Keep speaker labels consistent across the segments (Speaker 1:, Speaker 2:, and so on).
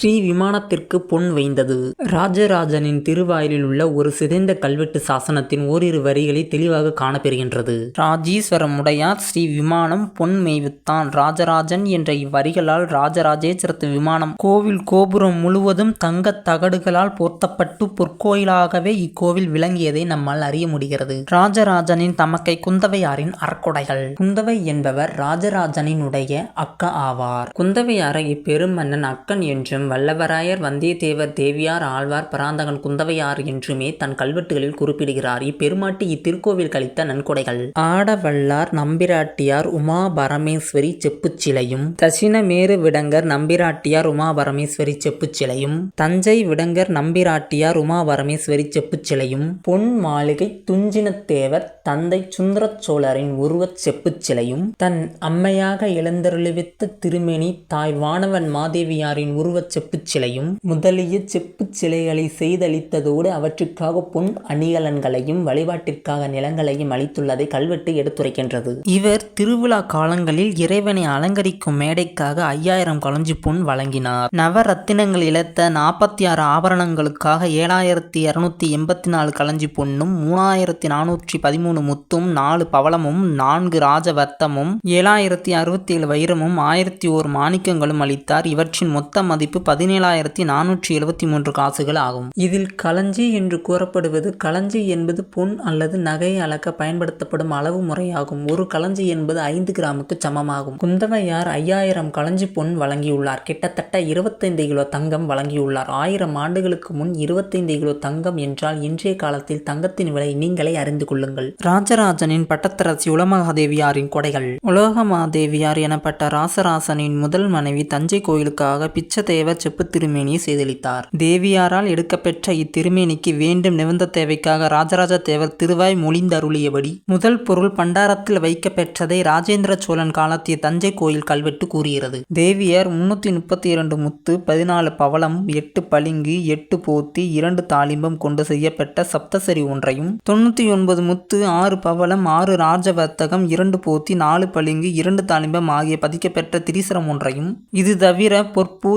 Speaker 1: ஸ்ரீ விமானத்திற்கு பொன் வைந்தது. ராஜராஜனின் திருவாயிலில் உள்ள ஒரு சிதைந்த கல்வெட்டு சாசனத்தின் ஓரிரு வரிகளை தெளிவாக காணப்பெறுகின்றது. ராஜீஸ்வரம் உடையார் ஸ்ரீ விமானம் பொன் மெய்வித்தான். ராஜராஜன் என்ற இவ்வரிகளால் ராஜராஜேஸ்வரத்து விமானம் கோவில் கோபுரம் முழுவதும் தங்க தகடுகளால் போர்த்தப்பட்டு பொற்கோயிலாகவே இக்கோவில் விளங்கியதை நம்மால் அறிய முடிகிறது. ராஜராஜனின் தமக்கை குந்தவையாரின் அறக்கொடைகள். குந்தவை என்பவர் ராஜராஜனினுடைய அக்கா ஆவார். குந்தவையாரை இப்பெருமன்னன் அக்கன் என்றும் வல்லவராயர் வந்தியத்தேவர் தேவியார் ஆழ்வார் பராந்தகன் குந்தவையார் என்றுமே தன் கல்வெட்டுகளில் குறிப்பிடுகிறார். இப்பெருமாட்டி இத்திருக்கோவில் கழித்த நன்கொடைகள். ஆடவல்லார் நம்பிராட்டியார் உமா பரமேஸ்வரி செப்புச்சிலையும் விடங்கர் நம்பிராட்டியார் உமா பரமேஸ்வரி செப்புச் சிலையும் தஞ்சை விடங்கர் நம்பிராட்டியார் உமா பரமேஸ்வரி செப்புச்சிலையும் பொன் மாளிகை துஞ்சினத்தேவர் தந்தை சுந்தரச் சோழரின் உருவச் செப்புச் சிலையும் தன் அம்மையாக எழுந்தருளிவித்த திருமேனி தாய் வானவன் மாதேவியாரின் உருவச் செப்புச் சிலையும் முதலிய செப்புச் சிலைகளை செய்தளித்ததோடு அவற்றுக்காக பொன் அணிகலன்களையும் வழிபாட்டிற்காக நிலங்களையும் அளித்துள்ளதை கல்வெட்டு எடுத்துரைக்கின்றது. இவர் திருவிழா காலங்களில் இறைவனை அலங்கரிக்கும் மேடைக்காக ஐயாயிரம் களஞ்சி பொன் வழங்கினார். நவரத்தினங்கள் இழத்த நாற்பத்தி ஆறு ஆபரணங்களுக்காக ஏழாயிரத்தி இருநூத்தி எண்பத்தி நாலு களஞ்சி பொன்னும் மூணாயிரத்தி நானூற்றி பதிமூணு முத்தும் நாலு பவளமும் நான்கு ராஜவர்த்தமும் ஏழாயிரத்தி அறுபத்தி ஏழு வைரமும் ஆயிரத்தி ஓர் மாணிக்கங்களும் அளித்தார். இவற்றின் மொத்த மதிப்பு பதினேழாயிரத்தி நானூற்றி எழுபத்தி மூன்று காசுகள் ஆகும். இதில் களஞ்சி என்று கூறப்படுவது களஞ்சி என்பது பொன் அல்லது நகை அளக்க பயன்படுத்தப்படும் அளவு முறையாகும். ஒரு களஞ்சி என்பது ஐந்து கிராமுக்கு சமமாகும். குந்தவையார் ஐயாயிரம் களஞ்சி பொன் வழங்கியுள்ளார். கிட்டத்தட்ட இருபத்தைந்து கிலோ தங்கம் வழங்கியுள்ளார். ஆயிரம் ஆண்டுகளுக்கு முன் இருபத்தைந்து கிலோ தங்கம் என்றால் இன்றைய காலத்தில் தங்கத்தின் விலை நீங்களே அறிந்து கொள்ளுங்கள். ராஜராஜனின் பட்டத்தரசி உலமகாதேவியாரின் கொடைகள். உலோகமாதேவியார் எனப்பட்ட ராசராசனின் முதல் மனைவி தஞ்சை கோயிலுக்காக பிச்சதேவர் செப்பு திருமேனியை செய்தளித்தார். தேவியாரால் எடுக்கப்பெற்ற இத்திருமேனிக்கு வேண்டும் நிபந்த தேவைக்காக ராஜராஜ தேவர் திருவாய் மொழிந்தருளியபடி முதல் பொருள் பண்டாரத்தில் வைக்கப்பெற்றதை ராஜேந்திர சோழன் காலத்திய தஞ்சை கோயில் கல்வெட்டு கூறுகிறது. தேவியர் முன்னூத்தி முப்பத்தி இரண்டு முத்து பதினாலு பவளம் எட்டு பளிங்கு எட்டு போத்தி இரண்டு தாலிம்பம் கொண்டு செய்யப்பட்ட சப்தசரி ஒன்றையும் தொண்ணூத்தி ஒன்பது முத்து ஆறு பவளம் ஆறு ராஜவர்த்தகம் இரண்டு போத்தி நாலு பளிங்கு இரண்டு தாலிம்பம் ஆகிய பதிக்கப்பெற்ற திரிசரம் ஒன்றையும் இது தவிர பொற்பு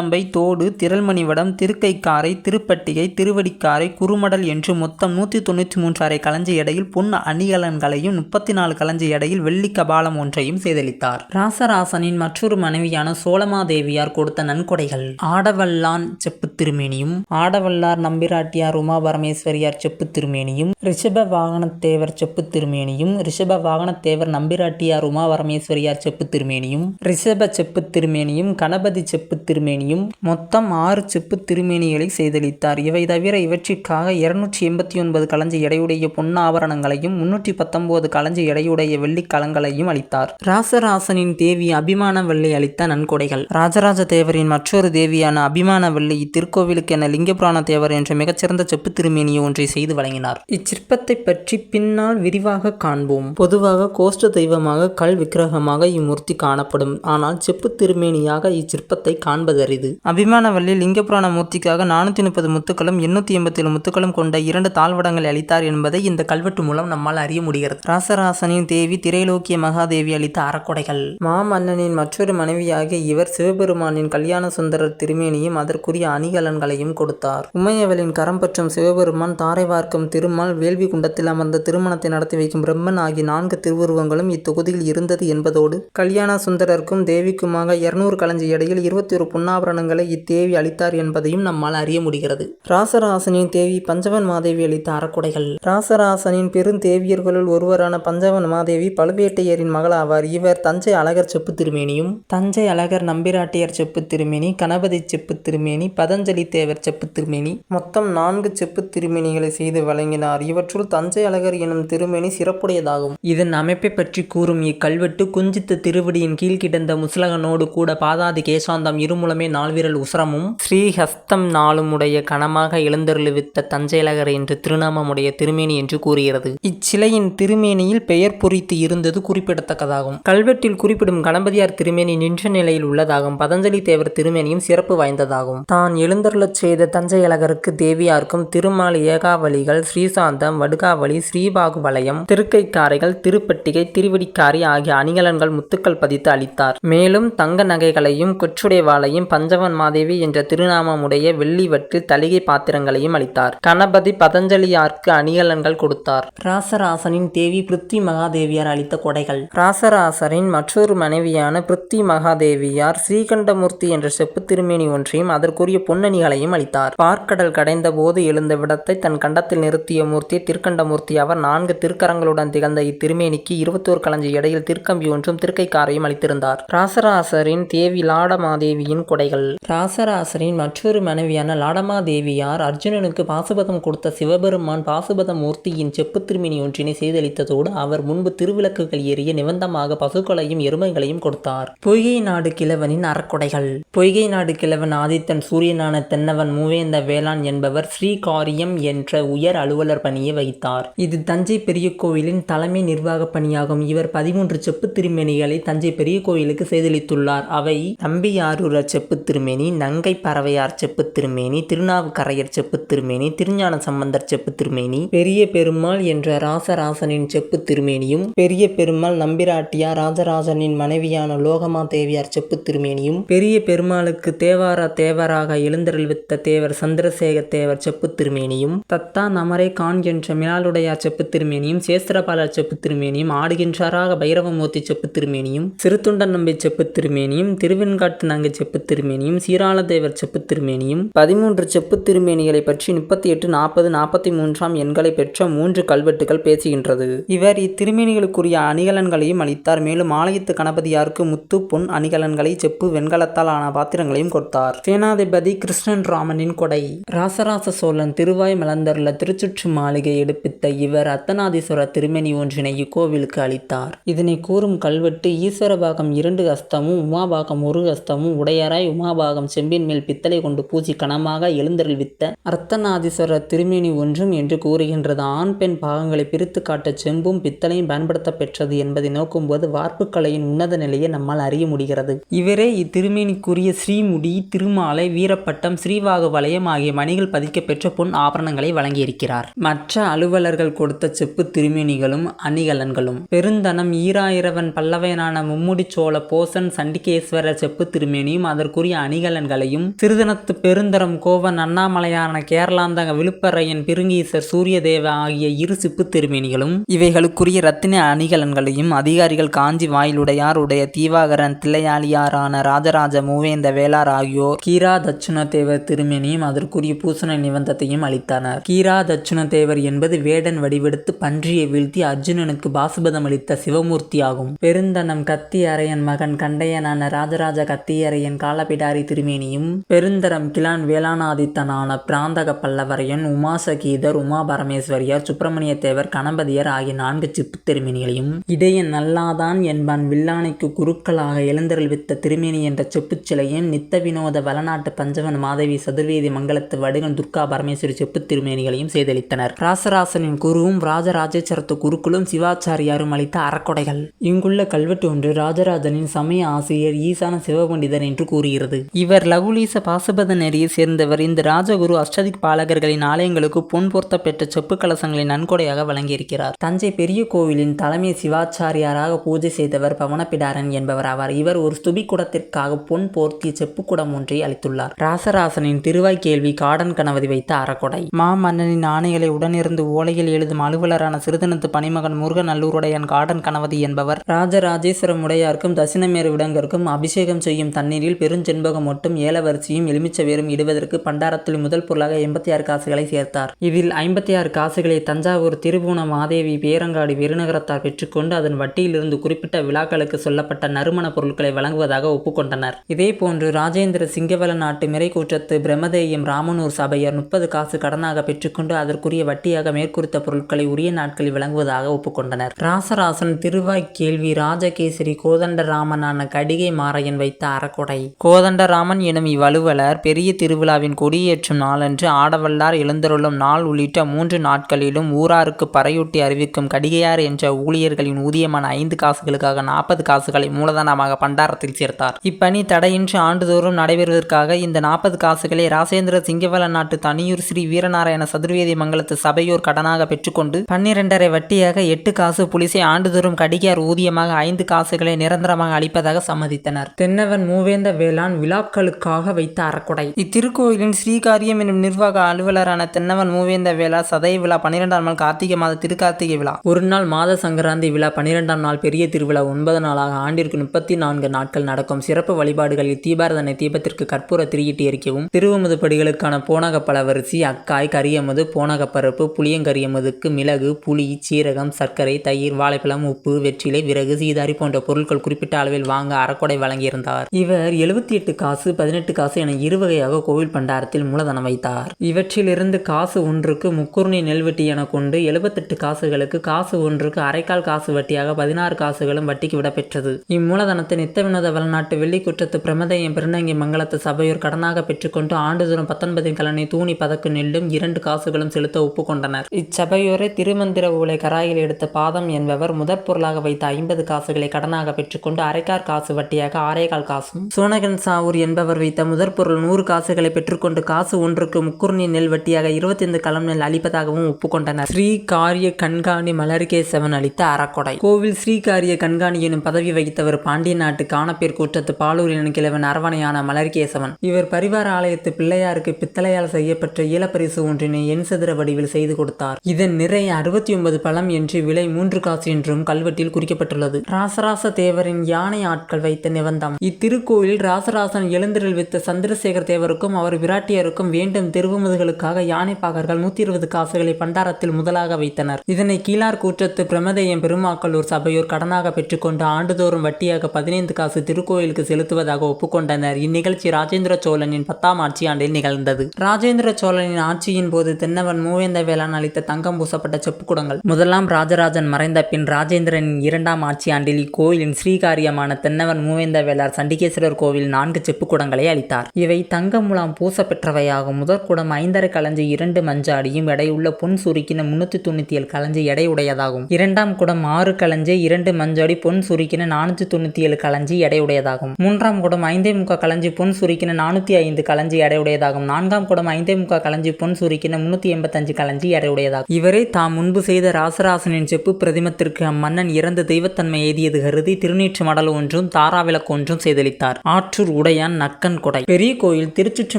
Speaker 1: திருக்குதம்பை தோடு திரள்மணிவடம் திருக்கைக்காரை திருப்பட்டிகை திருவடிக்காரை குறுமடல் என்று மொத்தம் நூற்றி தொண்ணூற்றி மூன்று அறை களஞ்சி எடையில் பொன் அணிகலன்களையும் முப்பத்தி நாலு களஞ்சி எடையில் வெள்ளி கபாலம் ஒன்றையும் செய்தளித்தார் ராசராசனின் மற்றொரு மனைவியான சோழமாதேவியார் கொடுத்த நன்கொடைகள். ஆடவல்லான் செப்பு திருமேனியும் ஆடவல்லார் நம்பிராட்டியார் உமா பரமேஸ்வரியார் செப்பு திருமேனியும் ரிஷப வாகனத்தேவர் செப்பு திருமேனியும் ரிஷப வாகனத்தேவர் நம்பிராட்டியார் உமா பரமேஸ்வரியார் செப்பு திருமேனியும் ரிஷப செப்பு திருமேனியும் கணபதி செப்பு திருமேனியும் மொத்தம் ஆறு செப்பு திருமேனிகளை செய்தளித்தார். இவை தவிர இவற்றிற்காக இருநூற்றி எண்பத்தி ஒன்பது களஞ்சி எடையுடைய பொன்னாபரணங்களையும் முன்னூற்றி பத்தொன்பது களஞ்சி எடையுடைய வெள்ளிக் கலங்களையும் அளித்தார். ராசராசனின் தேவி அபிமானவல்லி அளித்த நன்கொடைகள். ராஜராஜ தேவரின் மற்றொரு தேவியான அபிமானவல்லி இத்திருக்கோவிலுக்கென லிங்கபுராண தேவர் என்ற மிகச்சிறந்த செப்பு திருமேனி ஒன்றை செய்து வழங்கினார். இச்சிற்பத்தை பற்றி பின்னால் விரிவாக காண்போம். பொதுவாக கோஷ்ட தெய்வமாக கல் விக்கிரகமாக இம்மூர்த்தி காணப்படும். ஆனால் செப்பு திருமேனியாக இச்சிற்பத்தை காண்பதற்கு அரிது அபிமானவல்லி லிங்கபுராண மூர்த்திக்காக நானூற்றி முப்பது முத்துக்களும் எண்ணூற்றி எண்பத்தேழு முத்துக்களும் கொண்ட இரண்டு தாழ்வடங்களை அளித்தார் என்பதை இந்த கல்வெட்டு மூலம் நம்மால் அறிய முடிகிறது. ராசராசனின் தேவி திரைலோக்கிய மகாதேவி அளித்த அறக்கொடைகள். மாமன்னனின் மற்றொரு மனைவியாக இவர் சிவபெருமானின் கல்யாண சுந்தரர் திருமேனியும் அதற்குரிய அணிகலன்களையும் கொடுத்தார். உமையவளின் கரம் பற்றும் சிவபெருமான் தாரை வார்க்கும் திருமால் வேள்வி குண்டத்தில் அமர்ந்த திருமணத்தை நடத்தி வைக்கும் பிரம்மன் ஆகிய நான்கு திருவுருவங்களும் இத்தொகுதியில் இருந்தது என்பதோடு கல்யாண சுந்தரருக்கும் தேவிக்குமாக இருநூறு களஞ்சி இடையில் இருபத்தி ஒரு புண்ணா ஆபரணங்களை இத்தேவி அளித்தார் என்பதையும் நம்மால் அறிய முடிகிறது. ராசராசனின் தேவி பஞ்சவன் மாதேவி அளித்த அறக்குடைகள். ராசராசனின் பெருந்தேவியர்களுள் ஒருவரான பஞ்சவன் மாதேவி பழுவேட்டையரின் மகளாவார். இவர் தஞ்சை அழகர் செப்பு திருமேனியும் தஞ்சை அழகர் நம்பிராட்டியர் செப்பு திருமேனி கணபதி செப்பு திருமேனி பதஞ்சலி தேவர் செப்பு திருமேனி மொத்தம் நான்கு செப்பு திருமேனிகளை செய்து வழங்கினார். இவற்றுள் தஞ்சை அழகர் எனும் திருமேனி சிறப்புடையதாகும். இதன் அமைப்பை பற்றி கூறும் இக்கல்வெட்டு குஞ்சித்த திருவடியின் கீழ் கிடந்த முஸ்லகனோடு கூட பாதாதி கேசாந்தம் இருமுலமே நால்விரல் உசரமும் ஸ்ரீஹஸ்தம் நாளுமுடைய கணமாக எழுந்தருளுவித்த தஞ்சையலகர் என்று திருநாமமுடைய திருமேனி என்று கூறுகிறது. இச்சிலையின் திருமேனியில் பெயர் பொறித்து இருந்தது குறிப்பிடத்தக்கதாகும். கல்வெட்டில் குறிப்பிடும் கணபதியார் திருமேனி நின்ற நிலையில் உள்ளதாகும். பதஞ்சலி தேவர் திருமேனியும் சிறப்பு வாய்ந்ததாகும். தான் எழுந்தருளச் செய்த தஞ்சையலகருக்கு தேவியார்க்கும் திருமால் ஏகாவலிகள் ஸ்ரீசாந்தம் வடுகாவளி ஸ்ரீபாகுவலயம் திருக்கைக்காரைகள் திருப்பட்டிகை திருவடிக்காரி ஆகிய அணிகலன்கள் முத்துக்கள் பதித்து அளித்தார். மேலும் தங்க நகைகளையும் கொச்சுடைவாளையும் பஞ்சவன் மாதேவி என்ற திருநாமமுடைய வெள்ளி வட்டில் தளிகை பாத்திரங்களையும் அளித்தார். கணபதி பதஞ்சலியாருக்கு அணிகலன்கள் கொடுத்தார். ராசராசனின் தேவி பிருத்வி மகாதேவியார் அளித்த கொடைகள். ராசராசரின் மற்றொரு மனைவியான பிருத்வி மகாதேவியார் ஸ்ரீகண்டமூர்த்தி என்ற செப்பு திருமேனி ஒன்றையும் அதற்குரிய பொன்னணிகளையும் அளித்தார். பார்க்கடல் கடைந்த போது எழுந்த விடத்தை தன் கண்டத்தில் நிறுத்திய மூர்த்தி திருக்கண்டமூர்த்தி அவர் நான்கு திருக்கரங்களுடன் திகழ்ந்த இத்திருமேனிக்கு இருபத்தோரு களஞ்சி இடையில் திருக்கம்பி ஒன்றும் திருக்கைக்காரையும் அளித்திருந்தார். ராசராசரின் தேவி லாடமாதேவியின் கதைகள் ராசராசரின் மற்றொரு மனைவியான லாடமாதேவியார் அர்ஜுனனுக்கு பாசுபதம் கொடுத்த சிவபெருமான் பாசுபத மூர்த்தியின் செப்பு திருமேனி ஒன்றினை செய்தளித்ததோடு அவர் முன்பு திருவிளக்குகள் எரிய நிபந்தமாக பசுக்களையும் எருமைகளையும் கொடுத்தார். பொய்கை நாடு கிழவனின் அறக்கொடைகள். பொய்கை நாடு கிழவன் ஆதித்தன் சூரியனான தென்னவன் மூவேந்த வேளாண் என்பவர் ஸ்ரீகாரியம் என்ற உயர் அலுவலர் பணியை வகித்தார். இது தஞ்சை பெரிய கோவிலின் தலைமை நிர்வாக பணியாகும். இவர் பதிமூன்று செப்பு திருமணிகளை தஞ்சை பெரிய கோயிலுக்கு செய்தளித்துள்ளார் அவை தம்பியாரூரர் செப்பு திருமேனி நங்கை பறவையார் செப்பு திருமேனி திருநாவுக்கரையர் செப்பு திருமேனி திருஞான சம்பந்தர் செப்பு திருமேனி பெரிய பெருமாள் என்ற ராசராசனின் செப்பு திருமேனியும் பெரிய பெருமாள் நம்பிராட்டியார் ராஜராஜனின் மனைவியான லோகமா தேவியார் செப்பு திருமேனியும் பெரிய பெருமாளுக்கு தேவார தேவராக எழுந்தருள்வித்த தேவர் சந்திரசேகர தேவர் செப்பு திருமேனியும் தத்தா நமரை கான் என்ற மிளாலுடையார் செப்பு திருமேனியும் சேஸ்திரபாலர் செப்பு திருமேனியும் ஆடுகின்றாராக பைரவமூர்த்தி செப்பு திருமேனியும் சிறுத்துண்டன் நம்பி செப்பு திருமேனியும் திருவெண்காட்டு நங்கை செப்பு திருமேனியும் சீராளதேவர் செப்பு திருமேனியும் பதிமூன்று செப்பு திருமேனிகளை பற்றி முப்பத்தி எட்டு நாற்பது நாற்பத்தி மூன்றாம் எண்களை பெற்ற மூன்று கல்வெட்டுகள் பேசுகின்றது. இவர் இத்திருமேனிகளுக்குரிய அணிகலன்களையும் அளித்தார். மேலும் ஆலயத்து கணபதியாருக்கு முத்து பொன் அணிகலன்களை செப்பு வெண்கலத்தால் ஆன பாத்திரங்களையும் கொடுத்தார். சேனாதிபதி கிருஷ்ணன் ராமனின் கொடை. ராசராச சோழன் திருவாய் மலர்ந்தருள திருச்சுற்று மாளிகை எடுப்பித்த இவர் அத்தனாதீஸ்வர திருமேனி ஒன்றினை இக்கோவிலுக்கு அளித்தார். இதனை கூறும் கல்வெட்டு ஈஸ்வர பாகம் இரண்டு ஹஸ்தமும் உமாபாகம் ஒரு ஹஸ்தமும் உடையராய் உமாபாகம் செம்பின் மேல் பித்தளை கொண்டு பூசி கனமாக எழுந்தருள்வித்த அர்த்தநாதீஸ்வரர் திருமேனி ஒன்றும் என்று கூறுகின்றது. ஆண் பெண் பாகங்களை பிரித்து காட்ட செம்பும் பித்தளையும் பயன்படுத்த பெற்றது என்பதை நோக்கும்போது வார்ப்புக்கலையின் உன்னத நிலையை நம்மால் அறிய முடிகிறது. இவரே இத்திருமேனிக்குரிய ஸ்ரீமுடி திருமாலை வீரப்பட்டம் ஸ்ரீவாகு வலயம் ஆகிய மணிகள் பதிக்கப்பெற்ற பொன் ஆபரணங்களை வழங்கியிருக்கிறார். மற்ற அலுவலர்கள் கொடுத்த செப்பு திருமேனிகளும் அணிகலன்களும். பெருந்தனம் ஈராயிரவன் பல்லவையனான மும்முடி சோழ போசன் சண்டிகேஸ்வரர் செப்பு திருமேனியும் அதற்கு அதற்குரிய அணிகலன்களையும் சிறுதனத்து பெருந்தரம் கோவன் அண்ணாமலையான கேரளாந்தக விழுப்பரையன் பிருங்கீசர் சூரியதேவ ஆகிய இரு சிப்பு திருமேனிகளும் இவைகளுக்குரிய ரத்தின அணிகலன்களையும் அதிகாரிகள் காஞ்சி வாயிலுடையார் உடைய தீவாகரன் தில்லையாளியாரான ராஜராஜ மூவேந்த வேளார் ஆகியோர் கீரா தட்சுண தேவர் திருமேனியும் அதற்குரிய பூசண நிபந்தத்தையும் அளித்தனர். கீரா தட்சுண தேவர் என்பது வேடன் வடிவெடுத்து பன்றியை வீழ்த்தி அர்ஜுனனுக்கு பாசுபதம் அளித்த சிவமூர்த்தி ஆகும் பெருந்தனம் கத்தியரையன் மகன் கண்டையனான ராஜராஜ கத்தியரையன் பிடாரி திருமேனியும் பெருந்தரம் கிளான் வேளாணாதித்தனான பிராந்தக பல்லவரையன் உமாசகீதர் உமா பரமேஸ்வரியார் சுப்பிரமணிய தேவர் கணபதியர் ஆகிய நான்கு சிப்பு திருமேனிகளையும் இடையன் நல்லாதான் என்பான் வில்லானைக்கு குருக்களாக எழுந்தருள்வித்த திருமேனி என்ற செப்புச் சிலையும் நித்த வினோத வளநாட்டு பஞ்சவன் மாதவி சதுர்வேதி மங்கலத்து வடுகன் துர்கா பரமேஸ்வரி செப்பு திருமேனிகளையும் செய்தளித்தனர் ராசராசனின் குருவும் ராஜராஜேஸ்வரத்து குருக்களும் சிவாச்சாரியாரும் அளித்த அறக்கொடைகள். இங்குள்ள கல்வெட்டு ஒன்று ராஜராஜனின் சமய ஆசிரியர் ஈசான சிவபண்டிதர் என்று கூறுகிறது இவர் லகுலீச பாசுபத நெறியை சேர்ந்தவர். இந்த ராஜகுரு அஷ்டதிக் பாலகர்களின் ஆலயங்களுக்கு பொன் பொருத்த பெற்ற செப்பு கலசங்களை நன்கொடையாக வழங்கியிருக்கிறார். தஞ்சை பெரிய கோவிலின் தலைமை சிவாச்சாரியாராக பூஜை செய்தவர் பவனப்பிடாரன் என்பவர் ஆவார். இவர் ஒரு ஸ்துபி குடத்திற்காக பொன் போர்த்திய செப்பு குடம் ஒன்றை அளித்துள்ளார். ராசராசனின் திருவாய் கேள்வி காடன் கணவதி வைத்த அறக்கொடை. மாமன்னனின் ஆணைகளை உடனிருந்து ஓலையில் எழுதும் அலுவலரான சிறுதனத்து பணிமகன் முருகன் நல்லூருடையான் காடன் கணவதி என்பவர். ராஜராஜேஸ்வரம் உடையாருக்கும் தசினமேறு விடங்கருக்கும் அபிஷேகம் செய்யும் தண்ணீரில் செண்பகம் மட்டும் ஏலவரிசையும் எலுமிச்சவேரும் இடுவதற்கு பண்டாரத்தில் முதல் பொருளாக எண்பத்தி ஆறு காசுகளை சேர்த்தார். இதில் ஐம்பத்தி ஆறு காசுகளை தஞ்சாவூர் திருபுவன மாதேவி பேரங்காடி பெருநகரத்தார் பெற்றுக்கொண்டு அதன் வட்டியிலிருந்து குறிப்பிட்ட விழாக்களுக்கு சொல்லப்பட்ட நறுமண பொருட்களை வழங்குவதாக ஒப்புக்கொண்டனர். இதேபோன்று ராஜேந்திர சிங்கவல நாட்டு மிரைக்கூற்றத்து பிரம்மதேயம் ராமனூர் சபையர் முப்பது காசு கடனாக பெற்றுக்கொண்டு அதற்குரிய வட்டியாக மேற்குறித்த பொருட்களை உரிய நாட்களில் வழங்குவதாக ஒப்புக்கொண்டனர். ராசராசன் திருவாய் கேள்வி ராஜகேசரி கோதண்டராமனான கடிகை மாரையன் வைத்த அறக்கொடை. கோதண்டராமன் எனும் இவ்வலுவலர் பெரிய திருவிழாவின் கொடியேற்றும் நாளன்று ஆடவல்லார் எழுந்தருளும் நாள் உள்ளிட்ட மூன்று நாட்களிலும் ஊராருக்கு பறையொட்டி அறிவிக்கும் கடிகையார் என்ற ஊழியர்களின் ஊதியமான ஐந்து காசுகளுக்காக நாற்பது காசுகளை மூலதனமாக பண்டாரத்தில் சேர்த்தார். இப்பணி தடையின்றி ஆண்டுதோறும் நடைபெறுவதற்காக இந்த நாற்பது காசுகளை ராசேந்திர சிங்கவல நாட்டு தனியூர் ஸ்ரீ வீரநாராயண சதுர்வேதி மங்கலத்து சபையோர் கடனாக பெற்றுக்கொண்டு பன்னிரண்டரை வட்டியாக எட்டு காசு புலிசை ஆண்டுதோறும் கடிகையார் ஊதியமாக ஐந்து காசுகளை நிரந்தரமாக அளிப்பதாக சம்மதித்தனர். தென்னவன் மூவேந்த வேளாண் உடையான் விழாக்களுக்காக வைத்த அறக்கொடை. இத்திருக்கோயிலின் ஸ்ரீகாரியம் என்னும் நிர்வாக அலுவலரான தென்னவன் மூவேந்த வேளா சதய விழா பன்னிரெண்டாம் நாள் கார்த்திகை மாத திருக்கார்த்திகை விழா. ஒரு நாள் மாத சங்கராந்தி விழா பன்னிரெண்டாம் நாள் பெரிய திருவிழா ஒன்பது நாளாக ஆண்டிற்கு முப்பத்தி நான்கு நாட்கள் நடக்கும். சிறப்பு வழிபாடுகளில் தீபாரதனை தீபத்திற்கு கற்பூர திரியிட்டு எரிக்கவும். திருவமுது படிகளுக்கான போனகப்பழ வரிசி அக்காய் கரியமது போனகப்பருப்பு புளியங்கரியமதுக்கு மிளகு புளி சீரகம் சர்க்கரை தயிர் வாழைப்பழம் உப்பு வெற்றிலை விறகு சீதாரி போன்ற பொருட்கள் குறிப்பிட்ட அளவில் வாங்க அறக்கொடை வழங்கியிருந்தார். இவர் எழுபத்தி பதினெட்டு காசு பதினெட்டு காசு என இருவகையாக கோவில் பண்டாரத்தில் மூலதனம் வைத்தார். இவற்றிலிருந்து காசு ஒன்றுக்கு முக்குருணி நெல்வெட்டி என கொண்டு எழுபத்தெட்டு காசுகளுக்கு காசு ஒன்றுக்கு அரைக்கால் காசு வட்டியாக பதினாறு காசுகளும் வட்டிக்கு விடப்பெற்றது. இம்மூலதனத்தை நித்த வினோத வளநாட்டு வெள்ளிக்குற்றத்து பிரமதையம் பெருநங்கி மங்கலத்து சபையோர் கடனாக பெற்றுக்கொண்டு ஆண்டுதோறும் பத்தொன்பதின் கலனை தூணி பதக்கு நெல்லும் இரண்டு காசுகளும் செலுத்த ஒப்புக்கொண்டனர். இச்சபையோரை திருமந்திர ஊலை கராயில் எடுத்த பாதம் என்பவர் முதற் பொருளாக வைத்த ஐம்பது காசுகளை கடனாக பெற்றுக்கொண்டு அரைக்கார் காசு வட்டியாக ஆரேகால் காசும் சோனகன் சாவூர் என்பவர் வைத்த முதற் பொருள் நூறு காசுகளை பெற்றுக்கொண்டு காசு ஒன்றுக்கு முக்குர்ணி நெல் வட்டியாக இருபத்தைந்து களம் நெல் அளிப்பதாகவும் ஒப்புக்கொண்டனர் ஸ்ரீ காரிய கண்காணி மலர்கேசவன் அளித்த அறக்கொடை. கோவில் ஸ்ரீ காரிய கண்காணி எனும் பதவி வகித்தவர் பாண்டிய நாட்டு காணப்பேர் கூற்றத்து பாலூர் எனும் கிழவன் அரவணையான மலர்கேசவன். இவர் பரிவார ஆலயத்து பிள்ளையாருக்கு பித்தளையால் செய்யப்பட்ட ஈழப்பரிசு ஒன்றினை எண் சதுர வடிவில் செய்து கொடுத்தார். இதன் நிறை அறுபத்தி ஒன்பது பழம் என்று விலை மூன்று காசு என்றும் கல்வெட்டில் குறிக்கப்பட்டுள்ளது. ராசராச தேவரின் யானை ஆட்கள் வைத்த நிபந்தம் இத்திருக்கோயில் ராசராசன் எழுந்திரில் வித்த சந்திரசேகர் தேவருக்கும் அவர் விராட்டியருக்கும் வேண்டும் திருவுமுதுகளுக்காக யானைப்பாகர்கள் நூத்தி இருபது காசுகளை பண்டாரத்தில் முதலாக வைத்தனர். இதனை கீழார் கூற்றத்து பிரமதேயம் பெருமாக்கல்லூர் சபையோர் கடனாக பெற்றுக்கொண்டு ஆண்டுதோறும் வட்டியாக பதினைந்து காசு திருக்கோயிலுக்கு செலுத்துவதாக ஒப்புக்கொண்டனர். இந்நிகழ்ச்சி ராஜேந்திர சோழனின் பத்தாம் ஆட்சியாண்டில் நிகழ்ந்தது. ராஜேந்திர சோழனின் ஆட்சியின் போது தென்னவன் மூவேந்த வேளாண் அளித்த தங்கம் பூசப்பட்ட செப்புக்குடங்கள். முதலாம் ராஜராஜன் மறைந்த பின் ராஜேந்திரனின் இரண்டாம் ஆட்சியாண்டில் இக்கோயிலின் ஸ்ரீகாரியமான தென்னவன் மூவேந்த வேளார் சண்டிகேஸ்வரர் கோவில் நான்கு செப்பு குடங்களை அளித்தார் இவை தங்க முலாம் பூச பெற்றவையாகும் முதற் குடம் ஐந்தரை களஞ்சி இரண்டு மஞ்சாடியும் எடையுள்ள பொன் சுருக்கின முன்னூத்தி தொண்ணூத்தி ஏழு களஞ்சி எடை உடையதாகும். இரண்டாம் குடம் ஆறு களஞ்சி இரண்டு மஞ்சாடி பொன் சுருக்கின நானூத்தி தொண்ணூத்தி ஏழு களஞ்சி எடையுடையதாகும் மூன்றாம் குடம் ஐந்தே முக்கா களஞ்சி பொன் சுருக்கின நானூத்தி ஐந்து களஞ்சி எடையுடையதாகும் நான்காம் குடம் ஐந்தே முக்கா களஞ்சி பொன் சுருக்கின முன்னூத்தி எண்பத்தஞ்சு களஞ்சி எடையுடையதாகும் இவரே தாம் முன்பு செய்த ராசராசனின் செப்பு பிரதிமத்திற்கு அம்மன்னன் இறந்த தெய்வத்தன்மை எய்தியது கருதி திருநீற்று மடல் ஒன்றும் தாராவிளக்கு ஒன்றும் செய்தளித்தார். ஆற்றூர் உடையான் நக்கன் கொடை. பெரிய கோயில் திருச்சுற்று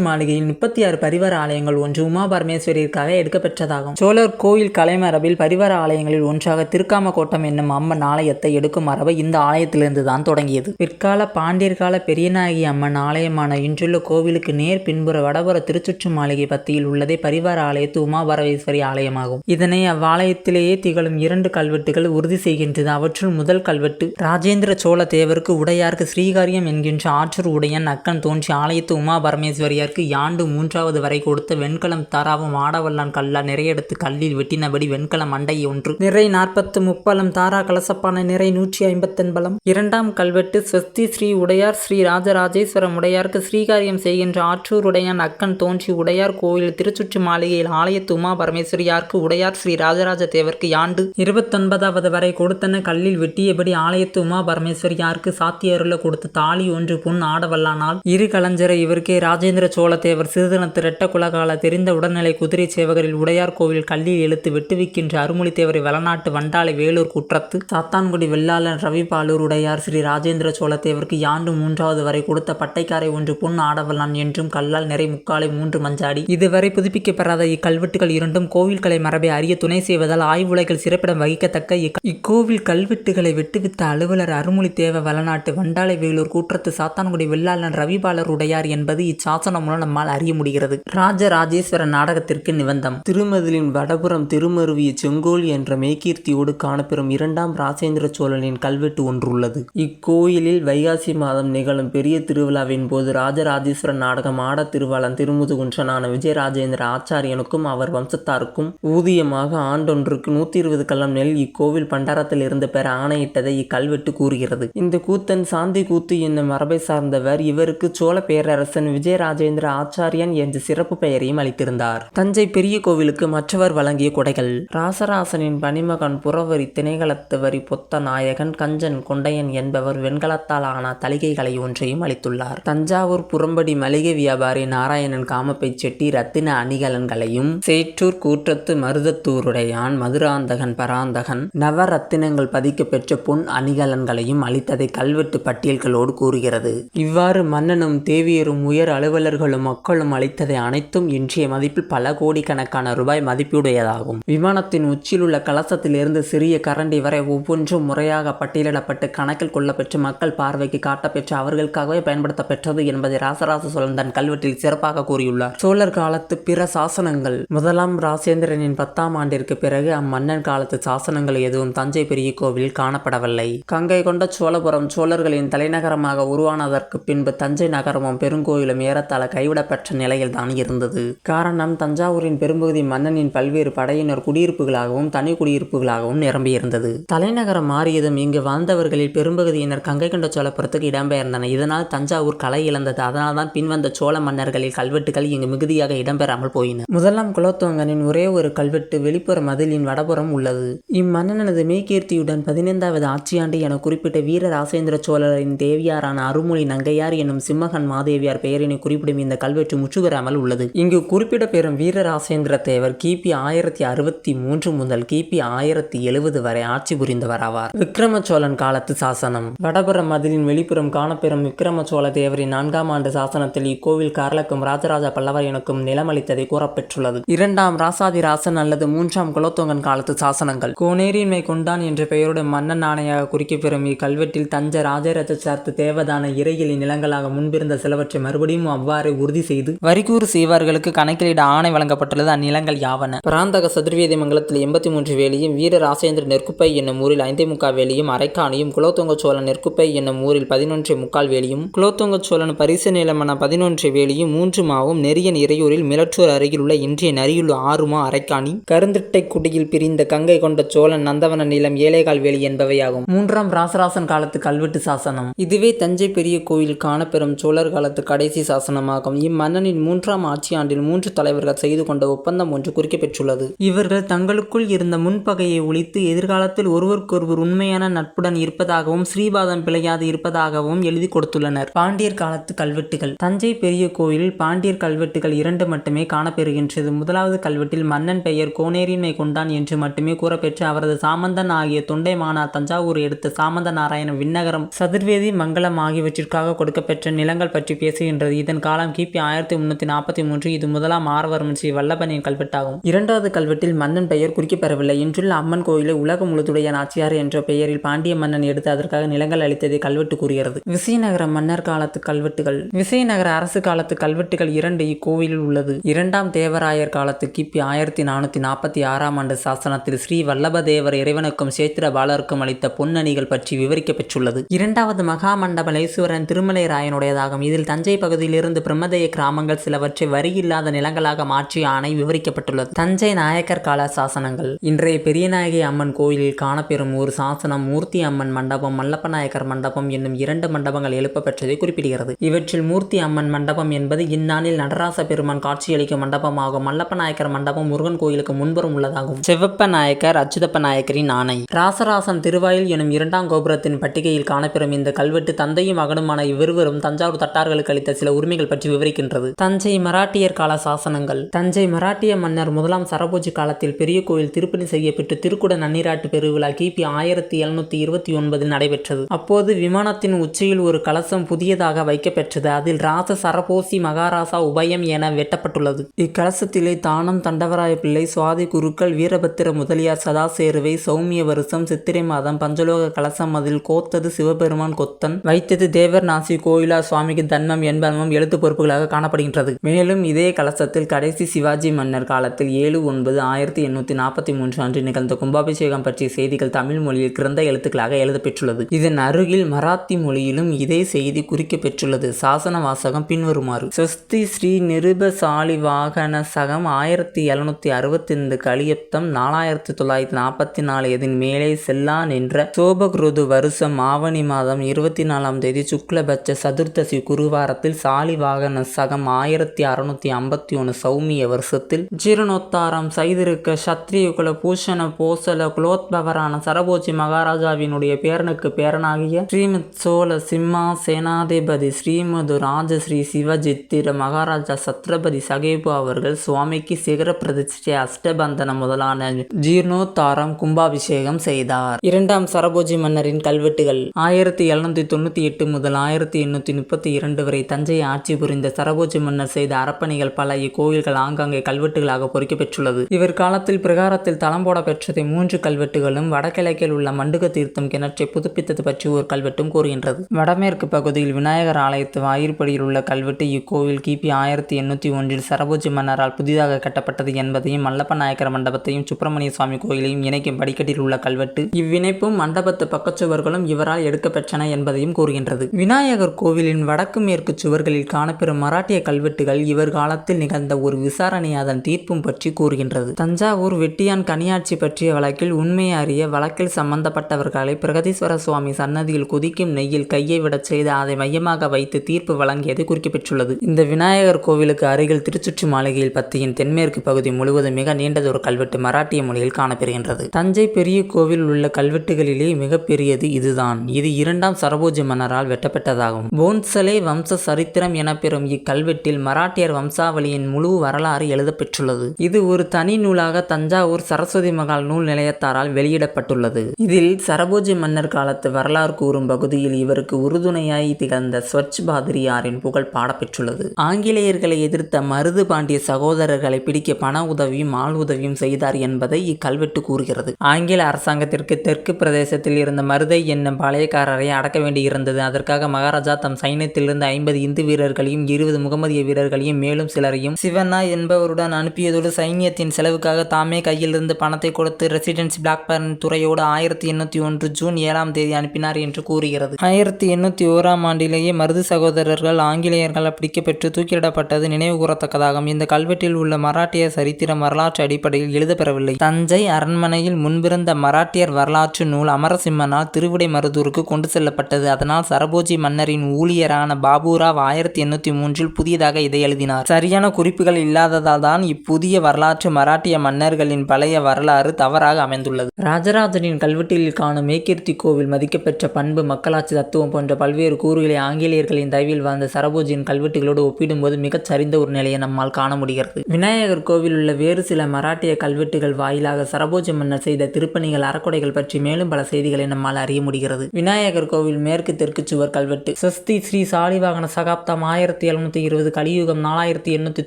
Speaker 1: மாளிகையில் முப்பத்தி ஆறு பரிவார ஆலயங்கள் ஒன்று உமா பரமேஸ்வரிற்காக எடுக்கப்பெற்றதாகும். சோழர் கோயில் கலைமரபில் பரிவார ஆலயங்களில் ஒன்றாக திருக்காமக்கோட்டம் என்னும் அம்மன் ஆலயத்தை எடுக்கும் மரபு இந்த ஆலயத்திலிருந்து தான் தொடங்கியது. பிற்கால பாண்டியர் கால பெரியநாயகி அம்மன் ஆலயமான இன்றுள்ள கோவிலுக்கு நேர் பின்புற வடபுற திருச்சுற்று மாளிகை பத்தியில் உள்ளதே பரிவார ஆலயத்து உமா பரமேஸ்வரி ஆலயமாகும். இதனை அவ்வாலயத்திலேயே திகழும் இரண்டு கல்வெட்டுகள் உறுதி செய்கின்றது. அவற்றுள் முதல் கல்வெட்டு ராஜேந்திர சோழ தேவருக்கு உடையார்க்கு ஸ்ரீகாரியம் என்கின்ற ஆற்றூர் உடையன் அக்கன் தோன்றி ஆலயத்து உமா பரமேஸ்வரியாருக்கு யாண்டு மூன்றாவது வரை கொடுத்த வெண்கலம் தாராவும் ஆடவல்லான் கல்லா நிறையெடுத்து கல்லில் வெட்டினபடி வெண்கல மண்டை ஒன்று. நிறை நாற்பத்து முப்பலம் தாரா கலசப்பான நிறை நூற்றி ஐம்பத்தென்பலம் இரண்டாம் கல்வெட்டு ஸ்வஸ்தி ஸ்ரீ உடையார் ஸ்ரீ ராஜராஜேஸ்வரம் உடையார்க்கு ஸ்ரீகாரியம் செய்கின்ற ஆற்றூர் உடையான் அக்கன் தோன்றி உடையார் கோயில் திருச்சுற்று மாளிகையில் ஆலயத்து உமா பரமேஸ்வரியாருக்கு உடையார் ஸ்ரீ ராஜராஜ தேவருக்கு யாண்டு. இருபத்தொன்பதாவது வரை கொடுத்தன கல்லில் வெட்டியபடி ஆலயத்து உமா பரமேஸ்வரியாருக்கு சாத்தியருள கொடுத்த தாலி ஒன்று பொன் வல்லானால் இரு கலஞ்சரை இவருக்கே ராஜேந்திர சோழ தேவர் சிறுதனத்து இரட்ட குலகால தெரிந்த உடல்நிலை குதிரை சேவகரில் உடையார் கோவில் கல்லில் எழுத்து வெட்டுவிக்கின்ற அருமொழி வளநாட்டு வண்டாளை வேலூர் குற்றத்து சாத்தான்குடி வெள்ளாளன் ரவிபாலூர் உடையார் ஸ்ரீ ராஜேந்திர சோழத்தேவருக்கு யாண்டு மூன்றாவது வரை கொடுத்த பட்டைக்காரை ஒன்று பொன் ஆடவல்லான் என்றும் கல்லால் நிறை முக்காலை மூன்று மஞ்சாடி. இதுவரை புதுப்பிக்கப்பெறாத இக்கல்வெட்டுகள் இரண்டும் கோவில்களை மரபை அறிய துணை செய்வதால் ஆய்வுலைகள் சிறப்பிடம் வகிக்கத்தக்க இக்கோவில் கல்வெட்டுகளை வெட்டுவித்த அலுவலர் அருமொழித்தேவ வளநாட்டு வண்டாளை வேலூர் கூற்றத்து சாத்தான்குடி வெள்ளாளன் ரவிபாலர் உடையார் என்பது இச்சாசனம் மூலம் நம்மால் அறிய முடிகிறது. ராஜராஜேஸ்வர நாடகத்திற்கு நிபந்தம் திருமதிலின் வடபுறம் திருமருவிய செங்கோல் என்ற மெய்கீர்த்தியோடு காணப்பெறும் இரண்டாம் ராசேந்திர சோழனின் கல்வெட்டு ஒன்று உள்ளது இக்கோயிலில் வைகாசி மாதம் நிகழும் பெரிய திருவிழாவின் போது ராஜராஜேஸ்வர நாடகம் ஆட திருவாளன் திருமுதுகுன்றனான விஜயராஜேந்திர ஆச்சாரியனுக்கும் அவர் வம்சத்தாருக்கும் ஊதியமாக ஆண்டொன்றுக்கு நூத்தி இருபது கல்லம் நெல் இக்கோவில் பண்டாரத்தில் இருந்து பெற ஆணையிட்டதை இக்கல்வெட்டு கூறுகிறது. இந்த கூத்தன் சாந்தி கூத்து என்னும் மரபை சார்ந்தவர் இவருக்கு சோழ பேரரசன் விஜயராஜேந்திர ஆச்சாரியன் என்ற சிறப்பு பெயரையும் அளித்திருந்தார். தஞ்சை பெரிய கோவிலுக்கு மற்றவர் வழங்கிய கொடைகள். ராசராசனின் பனிமகன் புறவரி திணைகளத்துவரி பொத்த நாயகன் கஞ்சன் கொண்டையன் என்பவர் வெண்கலத்தால் ஆன தலிகைகளை ஒன்றையும் அளித்துள்ளார். தஞ்சாவூர் புறம்படி மளிகை வியாபாரி நாராயணன் காமப்பை செட்டி ரத்தின அணிகலன்களையும் சேற்றூர் கூற்றத்து மருதத்தூருடையான் மதுராந்தகன் பராந்தகன் நவரத்தினங்கள் பதிக்க பெற்ற பொன் அணிகலன்களையும் அளித்ததை கல்வெட்டு பட்டியல்களோடு கூறுகிறது. இவ்வாறு இவ்வாறு மன்னனும் தேவியரும் உயர் அலுவலர்களும் மக்களும் அளித்ததை அனைத்தும் இன்றைய மதிப்பில் பல கோடிக்கணக்கான ரூபாய் மதிப்புடையதாகும் விமானத்தின் உச்சியில் உள்ள கலசத்திலிருந்து சிறிய கரண்டி வரை ஒவ்வொன்றும் முறையாக பட்டியலிடப்பட்டு கணக்கில் கொள்ளப்பெற்று மக்கள் பார்வைக்கு காட்டப்பெற்று அவர்களுக்காகவே பயன்படுத்தப்பெற்றது என்பதை ராசராச சோழன் தன் கல்வெட்டில் சிறப்பாக கூறியுள்ளார். சோழர் காலத்து பிற சாசனங்கள் முதலாம் ராசேந்திரனின் பத்தாம் ஆண்டிற்கு பிறகு அம்மன்னன் காலத்து சாசனங்கள் எதுவும் தஞ்சை பெரிய கோவிலில் காணப்படவில்லை. கங்கை கொண்ட சோழபுரம் சோழர்களின் தலைநகரமாக உருவானதற்கு பின்பு தஞ்சை நகரமும் பெருங்கோயிலும் ஏறத்தாழ கைவிடப்பெற்ற நிலையில்தான் இருந்தது. காரணம் தஞ்சாவூரின் பெரும்பகுதி மன்னனின் பல்வேறு படையினர் குடியிருப்புகளாகவும் தனி குடியிருப்புகளாகவும் நிரம்பியிருந்தது. தலைநகரம் மாறியதும் இங்கு வாழ்ந்தவர்களில் பெரும்பகுதியினர் கங்கை கொண்ட சோழபுரத்துக்கு இடம்பெயர்ந்தனர். இதனால் தஞ்சாவூர் கலை இழந்தது. அதனால்தான் பின்வந்த சோழ மன்னர்களில் கல்வெட்டுகள் இங்கு மிகுதியாக இடம்பெறாமல் போயின. முதலாம் குலோத்துங்கனின் ஒரே ஒரு கல்வெட்டு வெளிப்புற மதிலின் வடபுறம் உள்ளது. இம்மன்னனது மெய்கீர்த்தியுடன் பதினைந்தாவது ஆட்சியாண்டு என குறிப்பிட்ட வீர ராசேந்திர சோழரின் தேவியாரான அருள்மொழி நங்கையார் என்னும் சிம்மகன் மாதேவியார் பெயரினை குறிப்பிடும் இந்த கல்வெட்டு முற்றுபெறாமல் உள்ளது. இங்கு குறிப்பிடப்பெறும் வீர ராசேந்திர தேவர் கிபி ஆயிரத்தி அறுபத்தி மூன்று முதல் கிபி ஆயிரத்தி எழுபது வரை ஆட்சி புரிந்தவர் ஆவார் விக்ரம சோழன் காலத்து சாசனம். வடபுற மதிலின் வெளிப்புறம் காணப்பெறும் விக்ரம சோழ தேவரின் நான்காம் ஆண்டு சாசனத்தில் இக்கோவில் காரலக்கும் ராஜராஜ பல்லவர் எனக்கும் நிலமளித்ததை கூறப்பெற்றுள்ளது. இரண்டாம் ராசாதிராசன் அல்லது மூன்றாம் குலோத்துங்கன் காலத்து சாசனங்கள். கோனேரின்மை கொண்டான் என்ற பெயருடன் மன்னன் ஆணையாக குறிக்கப்பெறும் இக்கல்வெட்டில் தஞ்ச ராஜரஜ சார்த்து தேவதான இறையிலின் நிலங்களாக முன்பிருந்த சிலவற்றை மறுபடியும் அவ்வாறு உறுதி செய்து வரிக்கூறு செய்வார்களுக்கு கணக்கிலிட ஆணை வழங்கப்பட்டுள்ளது. அந்நிலங்கள் யாவன? பிராந்தக சதுர்வேதி மங்கலத்தில் எண்பத்தி மூன்று வேலியும் வீர ராசேந்திர நெற்குப்பை என்னும் ஊரில் ஐந்தே முக்கால் வேலியும் அரைக்காணியும் குலோத்துங்க சோழன் நெற்குப்பை என்னும் ஊரில் பதினொன்றே முக்கால் வேலியும் குலோத்துங்க சோழன் பரிசு நிலமான பதினொன்று வேலியும் மூன்று மாவும் நெறியன் இறையூரில் மிலற்றூர் அருகில் உள்ள இன்றைய நரியுள்ள ஆறுமா அரைக்காணி கருந்திட்டை குடியில் பிரிந்த கங்கை கொண்ட சோழன் நந்தவன நிலம் ஏழைகால் வேலி என்பவையாகும். மூன்றாம் ராசராசன் காலத்து கல்வெட்டு சாசனம். இதுவே தஞ்சை பெரிய கோயில் காணப்பெறும் சோழர் காலத்து கடைசி சாசனமாகும். இம்மன்னனின் மூன்றாம் ஆட்சி ஆண்டில் மூன்று தலைவர்கள் செய்து கொண்ட ஒப்பந்தம் ஒன்று குறிக்கப்பெற்றுள்ளது. இவர்கள் தங்களுக்குள் இருந்த முன்பகையை ஒழித்து எதிர்காலத்தில் ஒருவருக்கொருவர் உண்மையான நட்புடன் இருப்பதாகவும் ஸ்ரீபாதம் பிழையாது இருப்பதாகவும் எழுதி கொடுத்துள்ளனர். பாண்டியர் காலத்து கல்வெட்டுகள். தஞ்சை பெரிய கோயிலில் பாண்டியர் கல்வெட்டுகள் இரண்டு மட்டுமே காணப்பெறுகின்றது. முதலாவது கல்வெட்டில் மன்னன் பெயர் கோனேரின்மை கொண்டான் என்று மட்டுமே கூறப்பெற்று அவரது சாமந்தன் ஆகிய தொண்டை மானார் தஞ்சாவூர் எடுத்த சாமந்த நாராயண விண்ணகரம் சதுர்வேதி மங்கலம் ஆகியவற்றிற்காக கொடுக்கப்பெற்ற நிலங்கள் பற்றி பேசுகின்றது. இதன் காலம் கிபி ஆயிரத்தி முன்னூத்தி நாற்பத்தி மூன்று. இது முதலாம் ஆரவர்மன் ஸ்ரீ வல்லபனின் கல்வெட்டாகும். இரண்டாவது கல்வெட்டில் மன்னன் பெயர் குறிக்கப்பெறவில்லை. இன்றுள்ள அம்மன் கோயிலை உலகம் முழுதுடைய நாச்சியார் என்ற பெயரில் பாண்டிய மன்னன் எடுத்து அதற்காக நிலங்கள் அளித்ததை கல்வெட்டு கூறுகிறது. விசயநகர மன்னர் காலத்து கல்வெட்டுகள். விசயநகர அரசு காலத்து கல்வெட்டுகள் இரண்டு இக்கோவிலில் உள்ளது. இரண்டாம் தேவராயர் காலத்து கிபி ஆயிரத்தி நானூத்தி நாற்பத்தி ஆறாம் ஆண்டு சாசனத்தில் ஸ்ரீ வல்லபதேவர் இறைவனுக்கும் சேத்திர பாலருக்கும் அளித்த பொன்னணிகள் பற்றி விவரிக்கப்பெற்றுள்ளது. இரண்டாவது மகாமண்டபலேஸ்வரன் திருமலை ராயனுடையதாகும். இதில் தஞ்சை பகுதியிலிருந்து பிரம்மதேய கிராமங்கள் சிலவற்றை வரி இல்லாத நிலங்களாக மாற்றிய ஆணை விவரிக்கப்பட்டுள்ளது. தஞ்சை நாயக்கர் கால சாசனங்கள் இன்றைய பெரியநாயகி அம்மன் கோயிலில் காணப்பெறும் ஒரு சாசனம் மூர்த்தி அம்மன் மண்டபம் மல்லப்ப நாயக்கர் மண்டபம் என்னும் இரண்டு மண்டபங்கள் எழுப்ப பெற்றதை குறிப்பிடுகிறது. இவற்றில் மூர்த்தி அம்மன் மண்டபம் என்பது இந்நாளில் நடராச பெருமான் காட்சியளிக்கும் மண்டபமாகும். மல்லப்ப நாயக்கர் மண்டபம் முருகன் கோயிலுக்கு முன்புறம் உள்ளதாகும். செவ்வப்ப நாயக்கர் அச்சுதப்ப நாயக்கரின் ஆணை. ராசராசன் திருவாயில் எனும் இரண்டாம் கோபுரத்தின் பட்டிகையில் காணப்பெறும் இந்த கல்வெட்டு தந்தையும் மகனுமான இவ்விருவரும் தஞ்சாவூர் தட்டார்களுக்கு அளித்த சில உரிமைகள் பற்றி விவரிக்கின்றது. தஞ்சை மராட்டியர் கால சாசனங்கள். தஞ்சை மராட்டிய மன்னர் முதலாம் சரபோஜி காலத்தில் பெரிய கோயில் திருப்பணி செய்யப்பட்டு திருக்குட நன்னீராட்டு பெருவிழா கிபி ஆயிரத்தி எழுநூத்தி இருபத்தி ஒன்பதில் நடைபெற்றது. அப்போது விமானத்தின் உச்சியில் ஒரு கலசம் புதியதாக வைக்கப்பெற்றது. அதில் ராச சரபோசி மகாராசா உபயம் என வெட்டப்பட்டுள்ளது. இக்கலசத்திலே தானம் தண்டவராய பிள்ளை சுவாதி குருக்கள் வீரபத்திர முதலியார் சதாசேருவை சௌமிய வருஷம் சித்திரை மாதம் பஞ்சலோக கலசம் அதில் கோத்தது சிவபெருமான் கொத்தன். வைத்தது தேவர் நாசி கோயிலா சுவாமிக்கு தன்மம் என்பனமும் எழுத்து பொறுப்புகளாக காணப்படுகின்றது. மேலும் இதே கலசத்தில் கடைசி சிவாஜி மன்னர் காலத்தில் ஏழு ஒன்பது ஆயிரத்தி எண்ணூத்தி நாற்பத்தி மூன்று அன்று நிகழ்ந்த கும்பாபிஷேகம் பற்றிய செய்திகள் தமிழ் மொழியில் கிரந்த எழுத்துக்களாக எழுதப்பெற்றுள்ளது. இதன் அருகில் மராத்தி மொழியிலும் இதே செய்தி குறிக்கப்பெற்றுள்ளது. சாசன வாசகம் பின்வருமாறு. ஸ்வஸ்தி ஸ்ரீ நிருபசாலி வாகன சகம் ஆயிரத்தி எழுநூத்தி அறுபத்தைந்து கலியப்தம் நாலாயிரத்தி தொள்ளாயிரத்தி நாற்பத்தி நாலு எதின் மேலே செல்லான் என்ற சோபகுருது வருஷம் ஆவணி மாதம் இருபத்தி நாலாம் தேதி சுக்லபட்ச சதுர்த்தசி குருவாரத்தில் சாலிவாகன சகம் ஆயிரத்தி அறுநூத்தி ஐம்பத்தி ஒன்று சௌமிய வருஷத்தில் ஜீரணோத்தாரம் செய்திருக்க சத்ரியகுல பூஷண போசல குலோத்பவரான சரபோஜி மகாராஜாவினுடைய பேரனுக்கு பேரனாகிய ஸ்ரீமத் சோழ சிம்மா சேனாதிபதி ஸ்ரீமது ராஜஸ்ரீ சிவஜித்திர மகாராஜா சத்ரபதி சகேபு அவர்கள் சுவாமிக்கு சிகர பிரதிஷ்டை அஷ்டபந்தன முதலான ஜீர்ணோத்தாரம் கும்பாபிஷேகம் செய்தார். இரண்டாம் சரபோஜி மன்னரின் கல்வெட்டுகள் ஆயிரத்தி எழுநூத்தி தொண்ணூத்தி எட்டு முதல் ஆயிரத்தி ஆயிரத்தி எண்ணூற்றி முப்பத்தி இரண்டு வரை தஞ்சையை ஆட்சி புரிந்த சரபோஜி மன்னர் செய்த அரப்பணிகள் பல இக்கோவில்கள் ஆங்காங்கே கல்வெட்டுகளாக பொறிக்கப்பெற்றுள்ளது இவர் காலத்தில் பிரகாரத்தில் தளம் போட பெற்றதை மூன்று கல்வெட்டுகளும் வடகிழக்கில் உள்ள மண்டுக தீர்த்தம் கிணற்றை புதுப்பித்தது பற்றி ஒரு கல்வெட்டும் கூறுகின்றது. வடமேற்கு பகுதியில் விநாயகர் ஆலயத்து வாயிற்படியில் உள்ள கல்வெட்டு இக்கோவில் கிபி ஆயிரத்தி எண்ணூற்றி ஒன்றில் சரபோஜி மன்னரால் புதிதாக கட்டப்பட்டது என்பதையும் மல்லப்ப நாயக்கர் மண்டபத்தையும் சுப்பிரமணிய சுவாமி கோயிலையும் இணைக்கும் படிக்கட்டில் உள்ள கல்வெட்டு. இவ்விணைப்பும் மண்டபத்து பக்கச்சுவர்களும் இவரால் எடுக்கப்பெற்றன என்பதையும் கூறுகின்றது. விநாயகர் விநாயகர் கோவிலின் வடக்கு மேற்கு சுவர்களில் காணப்பெறும் மராட்டிய கல்வெட்டுகள் இவர் காலத்தில் நிகழ்ந்த ஒரு விசாரணை அதன் தீர்ப்பும் பற்றி கூறுகின்றது. தஞ்சாவூர் வெட்டியான் கனியாட்சி பற்றிய வழக்கில் உண்மையை அறிய வழக்கில் சம்பந்தப்பட்டவர்களை பிரகதீஸ்வர சுவாமி சன்னதியில் குதிக்கும் நெய்யில் கையை விடச் செய்து அதை மையமாக வைத்து தீர்ப்பு வழங்கியது குறிக்கப்பெற்றுள்ளது. இந்த விநாயகர் கோவிலுக்கு அருகில் திருச்சுற்று மாளிகையில் பத்தியின் தென்மேற்கு பகுதி முழுவதும் மிக நீண்டதொரு கல்வெட்டு மராட்டிய மொழியில் காணப்பெறுகின்றது. தஞ்சை பெரிய கோவில் உள்ள கல்வெட்டுகளிலே மிகப்பெரியது இதுதான். இது இரண்டாம் சரபோஜி மன்னரால் கொண்டதாகும் போன்சலே வம்ச சரித்திரம் எனப்பெறும் இக்கல்வெட்டில் மராட்டியர் வம்சாவளியின் முழு வரலாறு எழுதப்பெற்றுள்ளது இது ஒரு தனி நூலாக தஞ்சாவூர் சரஸ்வதி மகால் நூல் நிலையத்தாரால் வெளியிடப்பட்டுள்ளது. இதில் சரபோஜி மன்னர் காலத்து வரலாறு கூறும் பகுதியில் இவருக்கு உறுதுணையாய் திகழ்ந்த ஸ்வச் பாதிரியாரின் புகழ் பாடப்பெற்றுள்ளது ஆங்கிலேயர்களை எதிர்த்த மருது பாண்டிய சகோதரர்களை பிடிக்க பண உதவியும் ஆள் உதவியும் செய்தார் என்பதை இக்கல்வெட்டு கூறுகிறது. ஆங்கில அரசாங்கத்திற்கு தெற்கு பிரதேசத்தில் இருந்த மருதை என்னும் பாளையக்காரரை அடக்க வேண்டியிருந்தது. அதற்காக மகாராஜா தம் சைன்யத்திலிருந்து ஐம்பது இந்து வீரர்களையும் இருபது முகமதிய வீரர்களையும் மேலும் சிலரையும் சிவண்ணா என்பவருடன் அனுப்பியதோடு சைன்யத்தின் செலவுக்காக தாமே கையிலிருந்து பணத்தை கொடுத்து ரெசிடென்சி பிளாக்பர்ன் துறையோடு ஆயிரத்தி எண்ணூற்றி ஒன்று ஜூன் ஏழாம் தேதி அனுப்பினார் என்று கூறுகிறது. ஆயிரத்தி எண்ணூற்றி ஓராம் ஆண்டிலேயே மருது சகோதரர்கள் ஆங்கிலேயர்களால் பிடிக்கப்பெற்று தூக்கிலிடப்பட்டது நினைவு கூறத்தக்கதாகும். இந்த கல்வெட்டில் உள்ள மராட்டிய சரித்திரம் வரலாற்று அடிப்படையில் எழுதப்பெறவில்லை தஞ்சை அரண்மனையில் முன்பிருந்த மராட்டியர் வரலாற்று நூல் அமரசிம்மனால் திருவிடை மருதூருக்கு கொண்டு செல்லப்பட்டது. அதனால் சரபோஜி மன்னரின் ஊழியரான பாபுராவ் ஆயிரத்தி எண்ணூற்றி மூன்றில் புதியதாக இதை எழுதினார். சரியான குறிப்புகள் இல்லாததால் தான் இப்புதிய வரலாற்று மராட்டிய மன்னர்களின் பழைய வரலாறு தவறாக அமைந்துள்ளது. ராஜராஜனின் கல்வெட்டில் காணும் மேக்கிருத்தி கோவில் மதிக்கப்பெற்ற பண்பு மக்களாட்சி தத்துவம் போன்ற பல்வேறு கூறுகளை ஆங்கிலேயர்களின் தயவில் வாழ்ந்த சரபோஜியின் கல்வெட்டுகளோடு ஒப்பிடும்போது மிகச் சரிந்த ஒரு நிலையை நம்மால் காண முடிகிறது. விநாயகர் கோவில் உள்ள வேறு சில மராட்டிய கல்வெட்டுகள் வாயிலாக சரபோஜி மன்னர் செய்த திருப்பணிகள் அறக்கொடைகள் பற்றி மேலும் பல செய்திகளை நம்மால் அறிய முடிகிறது. விநாயகர் கோவில் மேற்கு தெற்கு சுவர் கல்வெட்டு சஸ்தி ஸ்ரீ சாலிவாகன சகாப்தம் ஆயிரத்தி எழுநூத்தி இருபது கலியுகம் நாலாயிரத்தி எண்ணூத்தி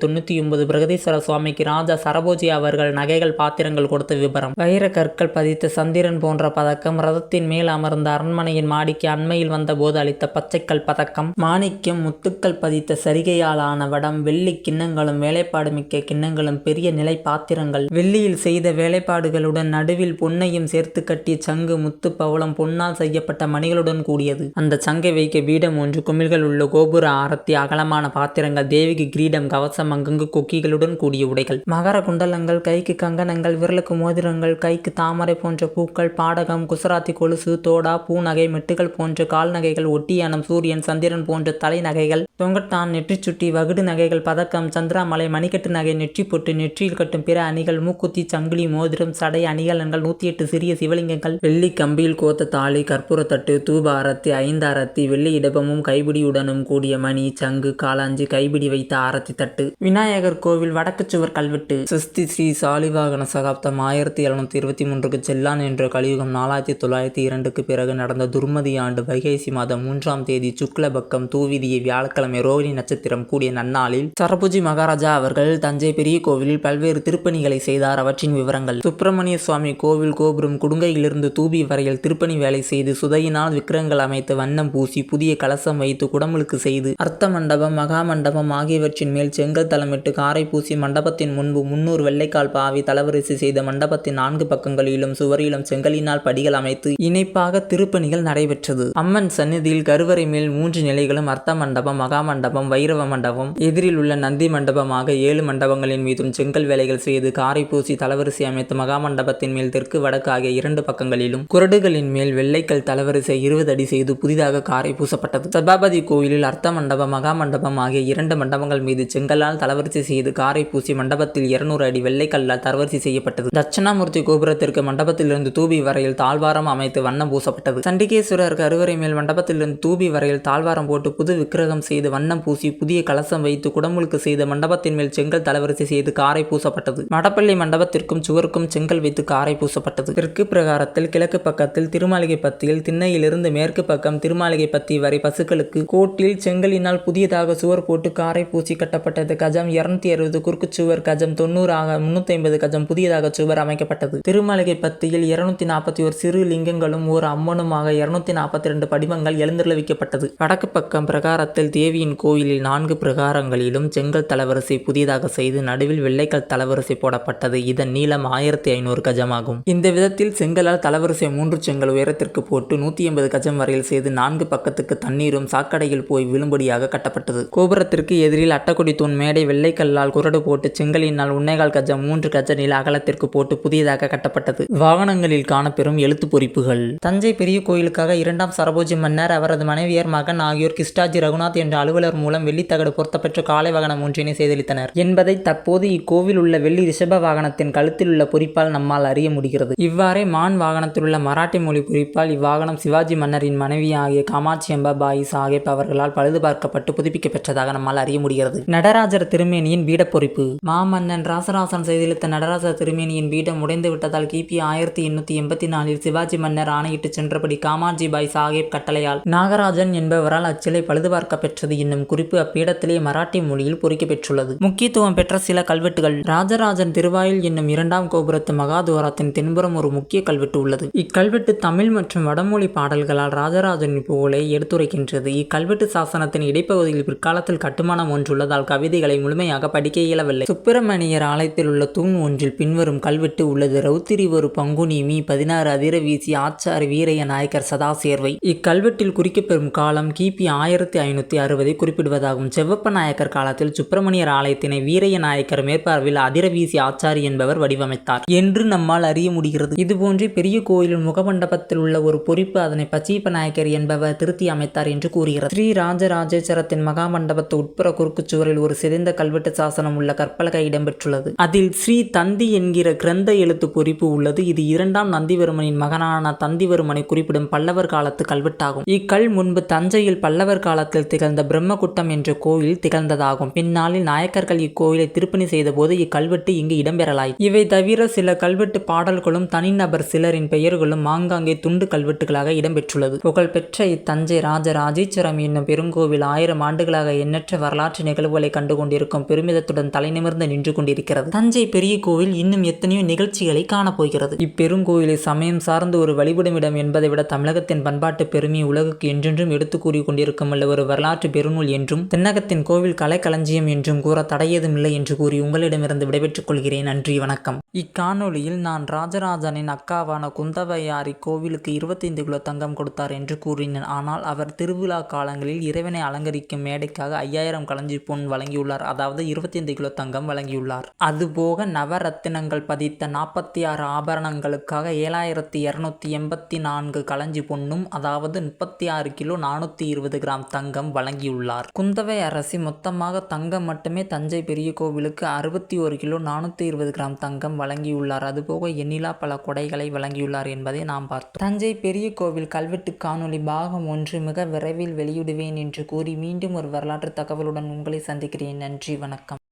Speaker 1: தொண்ணூத்தி ஒன்பது பிரகதீஸ்வர சுவாமிக்கு ராஜா சரபோஜி அவர்கள் நகைகள் பாத்திரங்கள் கொடுத்த விபரம். வைர கற்கள் பதித்த சந்திரன் போன்ற பதக்கம் ரதத்தின் மேல் அமர்ந்த அரண்மனையின் மாடிக்கு அண்மையில் வந்தபோது அளித்த பச்சைக்கல் பதக்கம் மாணிக்கம் முத்துக்கள் பதித்த சரிகையால் ஆன வடம் வெள்ளி கிண்ணங்களும் வேலைப்பாடு மிக்க கிண்ணங்களும் பெரிய நிலை பாத்திரங்கள். வெள்ளியில் செய்த வேலைப்பாடுகளுடன் நடுவில் பொன்னையும் சேர்த்து கட்டிய சங்கு முத்து பவளம் பொன்னால் செய்யப்பட்ட மணிகளுடன் கூடியது. அந்த சங்கை வைக்க கிரீடம் ஒன்று. குமிழ்கள் உள்ள கோபுர ஆரத்தி அகலமான பாத்திரங்கள் தேவிக்கு கிரீடம் கவசம் அங்கங்கு கொக்கிகளுடன் கூடிய உடைகள். மகர குண்டலங்கள் கைக்கு கங்கணங்கள் விரலுக்கு மோதிரங்கள் கைக்கு தாமரை போன்ற பூக்கள் பாடகம் குசராத்தி கொலுசு தோடா பூநகை மெட்டுகள் போன்ற கால்நகைகள் ஒட்டியானம் சூரியன் சந்திரன் போன்ற தலை நகைகள் தொங்கட்டான் நெற்றிச்சுட்டி வகுடு நகைகள் பதக்கம் சந்திராமலை மணிக்கட்டு நகை நெற்றி பொட்டு நெற்றியில் கட்டும் பிற அணிகள் மூக்குத்தி சங்கிலி மோதிரம் சடை அணிகலன்கள் நூற்றி எட்டு சிறிய சிவலிங்கங்கள் வெள்ளி கம்பியில் கோத்த தாலி கற்பூரத்தட்டு தூப அரத்தி வெள்ளி இடபமும் கைபிடியுடனும் கூடிய மணி சங்கு காலாஞ்சி கைபிடி வைத்த ஆரத்தி தட்டு. விநாயகர் கோவில் வடக்கு சுவர் கல்வெட்டு. சிஸ்தி ஸ்ரீ சாலிவாகன சகாப்தம் ஆயிரத்தி எழுநூத்தி இருபத்தி மூன்றுக்கு செல்லான் என்ற கலியுகம் நாலாயிரத்தி தொள்ளாயிரத்தி இரண்டுக்கு பிறகு நடந்த துர்மதி ஆண்டு வைகைசி மாதம் மூன்றாம் தேதி சுக்லபக்கம் தூவிதியை வியாழக்கிழமை ரோகிணி நட்சத்திரம் கூடிய நன்னாளில் சரபுஜி மகாராஜா அவர்கள் தஞ்சை பெரிய கோவிலில் பல்வேறு திருப்பணிகளை செய்தார். அவற்றின் விவரங்கள். சுப்பிரமணிய சுவாமி கோவில் கோபுரம் குடுங்கையிலிருந்து தூபி வரையில் திருப்பணி வேலை செய்து சுதையினால் விக்கிரங்கள் அமைத்து வண்ணம் பூசி புதிய கலசம் வைத்து குடமுழுக்கு செய்து அர்த்த மண்டபம் மகா மண்டபம் ஆகியவற்றின் மேல் செங்கல் தளமிட்டு காரை பூசி மண்டபத்தின் முன்பு முன்னூறு வெள்ளைக்கால் பாவி தளவரிசை செய்த மண்டபத்தின் நான்கு பக்கங்களிலும் சுவரிலும் செங்கலினால் படிகள் அமைத்து இணைப்பாக திருப்பணிகள் நடைபெற்றது. அம்மன் சந்நிதியில் கருவறை மேல் மூன்று நிலைகளும் அர்த்த மண்டபம் மகா மண்டபம் வைரவ மண்டபம். எதிரில் உள்ள நந்தி மண்டபமாக ஏழு மண்டபங்களின் மீதும் செங்கல் வேலைகள் செய்து காரை பூசி தளவரிசை அமைத்து மகா மண்டபத்தின் மேல் தெற்கு வடக்கு ஆகிய இரண்டு பக்கங்களிலும் குரடுகளின் மேல் வெள்ளைக்கல் தளவரிசை இருபது அடி செய்து புதிதாக காரை பூச பூசப்பட்டது. சபாபதி கோயிலில் அர்த்த மண்டபம் மகா மண்டபம் ஆகிய இரண்டு மண்டபங்கள் மீது செங்கலால் தளவரிசை செய்து காரை பூசி மண்டபத்தில் இருநூறு அடி வெள்ளைக்கல்லால் தரவரிசை செய்யப்பட்டது. தட்சிணாமூர்த்தி கோபுரத்திற்கு மண்டபத்திலிருந்து தூபி வரையில் தாழ்வாரம் அமைத்து வண்ணம் பூசப்பட்டது. சண்டிகேஸ்வரர் கருவறை மேல் மண்டபத்திலிருந்து தூபி வரையில் தாழ்வாரம் போட்டு புது விக்கிரகம் செய்து வண்ணம் பூசி புதிய கலசம் வைத்து குடமுழுக்கு செய்த மண்டபத்தின் மேல் செங்கல் தளவரிசை செய்து காரை பூசப்பட்டது. மடப்பள்ளி மண்டபத்திற்கும் சுவருக்கும் செங்கல் வைத்து காரை பூசப்பட்டது. தெற்கு பிரகாரத்தில் கிழக்கு பக்கத்தில் திருமாளிகை பத்தியில் திண்ணையிலிருந்து மேற்கு பக்கம் திருமாளிகை பத்தி வரை பசுக்களுக்கு கோட்டில் செங்கலினால் புதியதாக சுவர் போட்டு காரை பூசி கட்டப்பட்டது. கஜம் இருநூத்தி அறுபது குறுக்கு சுவர் கஜம் தொண்ணூறு ஆக முன்னூத்தி ஐம்பது கஜம் புதியதாக சுவர் அமைக்கப்பட்டது. திருமலைகை பத்தியில் இருநூத்தி நாற்பத்தி ஒரு சிறு லிங்கங்களும் ஒரு அம்மனுமாக இருநூத்தி நாற்பத்தி ரெண்டு படிமங்கள் எழுந்துள்ள வைக்கப்பட்டது வடக்கு பக்கம் பிரகாரத்தில் தேவியின் கோயிலில் நான்கு பிரகாரங்களிலும் செங்கல் தளவரிசை புதியதாக செய்து நடுவில் வெள்ளைக்கல் தளவரிசை போடப்பட்டது. இதன் நீளம் ஆயிரத்தி ஐநூறு கஜமாகும். இந்த விதத்தில் செங்கலால் தளவரிசை மூன்று செங்கல் உயரத்திற்கு போட்டு நூத்தி எண்பது கஜம் வரையில் செய்து நான்கு பக்கத்துக்கு தண்ணீரும் சாக்கடையில் போய் விழும்படியாக கட்டப்பட்டது. கோபுரத்திற்கு எதிரில் அட்டக்குடி தூண் மேடை வெள்ளைக்கல்லால் குரடு போட்டு செங்கலினால் உன்னைகால் கஜம் மூன்று கஜ நில அகலத்திற்கு போட்டு புதியதாக கட்டப்பட்டது. வாகனங்களில் காணப்பெறும் எழுத்து பொறிப்புகள். தஞ்சை பெரிய கோயிலுக்காக இரண்டாம் சரபோஜி மன்னர் அவரது மனைவியர் மகன் ஆகியோர் கிருஷ்டாஜி ரகுநாத் என்ற அலுவலர் மூலம் வெள்ளித்தகடு பொருத்தப்பெற்ற காலை வாகனம் ஒன்றினை செய்தளித்தனர் என்பதை தற்போது இக்கோவில் உள்ள வெள்ளி ரிஷப வாகனத்தின் கழுத்தில் உள்ள பொறிப்பால் நம்மால் அறிய முடிகிறது. இவ்வாறே மான் வாகனத்தில் உள்ள மராட்டி மொழி பொறிப்பால் இவ்வாகனம் சிவாஜி மன்னரின் மனைவி ஆகிய காமாட்சி அம்பா சாஹேப் அவர்களால் பழுது பார்க்கப்பட்டு புதுப்பிக்க பெற்றதாக நம்மால் அறிய முடிகிறது. நடராஜர் திருமேனியின் பீட பொறிப்பு. மாமன்னன் ராசராசன் செய்தளித்த நடராஜர் திருமேனியின் பீடம் உடைந்து விட்டதால் கிபி ஆயிரத்தி எண்ணூத்தி எண்பத்தி நாலில் சிவாஜி மன்னர் ஆணையிட்டு சென்றபடி காமாஜி பாய் சாஹேப் கட்டளையால் நாகராஜன் என்பவரால் அச்சிலை பழுது பார்க்க பெற்றது என்னும் குறிப்பு அப்பீடத்திலே மராட்டி மொழியில் பொறிக்க பெற்றுள்ளது. முக்கியத்துவம் பெற்ற சில கல்வெட்டுகள். ராஜராஜன் திருவாயில் என்னும் இரண்டாம் கோபுரத்து மகாதுவாரத்தின் தென்புறம் ஒரு முக்கிய கல்வெட்டு உள்ளது. இக்கல்வெட்டு தமிழ் மற்றும் வடமொழி பாடல்களால் ராஜராஜனின் புகழை எடுத்து எடுத்துரைக்கின்றது. இக்கல்வெட்டு சாசனத்தின் இடைப்பகுதியில் பிற்காலத்தில் கட்டுமானம் ஒன்றுள்ளதால் கவிதைகளை முழுமையாக படிக்க இயலவில்லை. சுப்பிரமணியர் ஆலயத்தில் உள்ள தூண் ஒன்றில் பின்வரும் கல்வெட்டு உள்ளது. ரவுத்திரி ஒரு பங்குனி மீ பதினாறு அதிர வீசி ஆச்சாரி வீரைய நாயக்கர் சதாசேர்வை இக்கல்வெட்டில் குறிக்கப்பெறும் காலம் கிபி ஆயிரத்தி ஐநூத்தி அறுபதை குறிப்பிடுவதாகும். செவ்வப்ப நாயக்கர் காலத்தில் சுப்பிரமணியர் ஆலயத்தினை வீரைய நாயக்கர் மேற்பார்வையில் அதிர வீசி ஆச்சாரி என்பவர் வடிவமைத்தார். என்று நம்மால் அறிய முடிகிறது. இதுபோன்றே பெரிய கோயிலின் முகமண்டபத்தில் உள்ள ஒரு பொறிப்பு அதனை பச்சீப்ப நாயக்கர் என்பவர் திருத்தி அமைத்தார் என்று கூறுகிறது. ஸ்ரீ ராஜராஜேஸ்வரத்தின் மகாமண்டபத்து உட்புற குறுக்குச் சுவரில் ஒரு சிதைந்த கல்வெட்டு சாசனம் உள்ள கற்பலகை இடம்பெற்றுள்ளது. அதில் ஸ்ரீ தந்தி என்கிற கிரந்த எழுத்து பொறிப்பு உள்ளது. இது இரண்டாம் நந்திவர்மனின் மகனான தந்திவர்மனை குறிப்பிடும் பல்லவர் காலத்து கல்வெட்டாகும். இக்கல் முன்பு தஞ்சையில் பல்லவர் காலத்தில் திகழ்ந்த பிரம்மகுட்டம் என்ற கோயில் திகழ்ந்ததாகும். பின்னாளில் நாயக்கர்கள் இக்கோயிலை திருப்பணி செய்தபோது இக்கல்வெட்டு இங்கு இடம்பெறலாய் இவை தவிர சில கல்வெட்டு பாடல்களும் தனிநபர் சிலரின் பெயர்களும் ஆங்காங்கே துண்டு கல்வெட்டுகளாக இடம்பெற்றுள்ளது. புகழ்பெற்ற இத்தஞ்சை ராஜராஜேஸ்வரம் என்னும் பெருங்கோவில் ஆயிரம் ஆண்டுகளாக எண்ணற்ற வரலாற்று நிகழ்வுகளை கண்டு கொண்டிருக்கும் பெருமிதத்துடன் தலைநிமிர்ந்து நின்று கொண்டிருக்கிறது. தஞ்சை பெரிய கோவில் இன்னும் எத்தனையோ நிகழ்ச்சிகளை காணப்போகிறது. இப்பெருங்கோவிலை சமயம் சார்ந்த ஒரு வழிபடுமிடம் என்பதை விட தமிழகத்தின் பண்பாட்டு பெருமையை உலகுக்கு என்றென்றும் எடுத்து கூறி கொண்டிருக்கும் உள்ள ஒரு வரலாற்று பெருநூல் என்றும் தென்னகத்தின் கோவில் கலைக்களஞ்சியம் என்றும் கூற தடையதுமில்லை என்று கூறி உங்களிடமிருந்து விடைபெற்றுக் கொள்கிறேன். நன்றி வணக்கம். இக்காணொளியில் நான் ராஜராஜனின் அக்காவான குந்தவையாரி கோவிலுக்கு இருபத்தைந்து கிலோ தங்கம் கொடுத்தார் என்று கூறினேன். ஆனால் அவர் திருவிழா காலங்களில் இறைவனை அலங்கரிக்கும் மேடைக்காக ஐயாயிரம் களஞ்சி பொன் வழங்கியுள்ளார். அதாவது இருபத்தைந்து கிலோ தங்கம் வழங்கியுள்ளார். அதுபோக நவரத்தினங்கள் பதித்த நாற்பத்தி ஆறு ஆபரணங்களுக்காக ஏழாயிரத்தி இருநூத்தி எண்பத்தி நான்கு களஞ்சி பொன்னும் அதாவது முப்பத்தி ஆறு கிலோ நானூற்றி இருபது கிராம் தங்கம் வழங்கியுள்ளார். குந்தவை அரசி மொத்தமாக தங்கம் மட்டுமே தஞ்சை பெரிய கோவிலுக்கு அறுபத்தி ஒரு கிலோ நானூற்றி இருபது கிராம் தங்கம் வழங்கியுள்ளார். அதுபோக எண்ணிலா பல கொடைகளை வழங்கியுள்ளார் என்பதை நாம் பார்த்தோம். தஞ்சை பெரிய கோவில் கல்வெட்டு காணொளி பாகம் ஒன்று மிக விரைவில் வெளியிடுவேன் என்று கூறி மீண்டும் ஒரு வரலாற்று தகவலுடன் உங்களை சந்திக்கிறேன். நன்றி வணக்கம்.